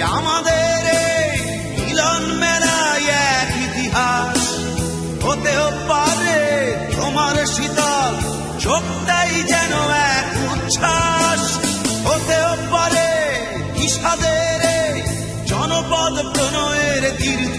আমাদের মিলন মেলায় এক ইতিহাস হতেও পারে তোমার শীতল চোখটাই যেন এক উচ্ছ্বাস। হতেও পারে এই জনপদ প্রণয়ের তীর্থ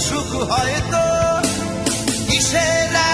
সুখ হয়তো কিসের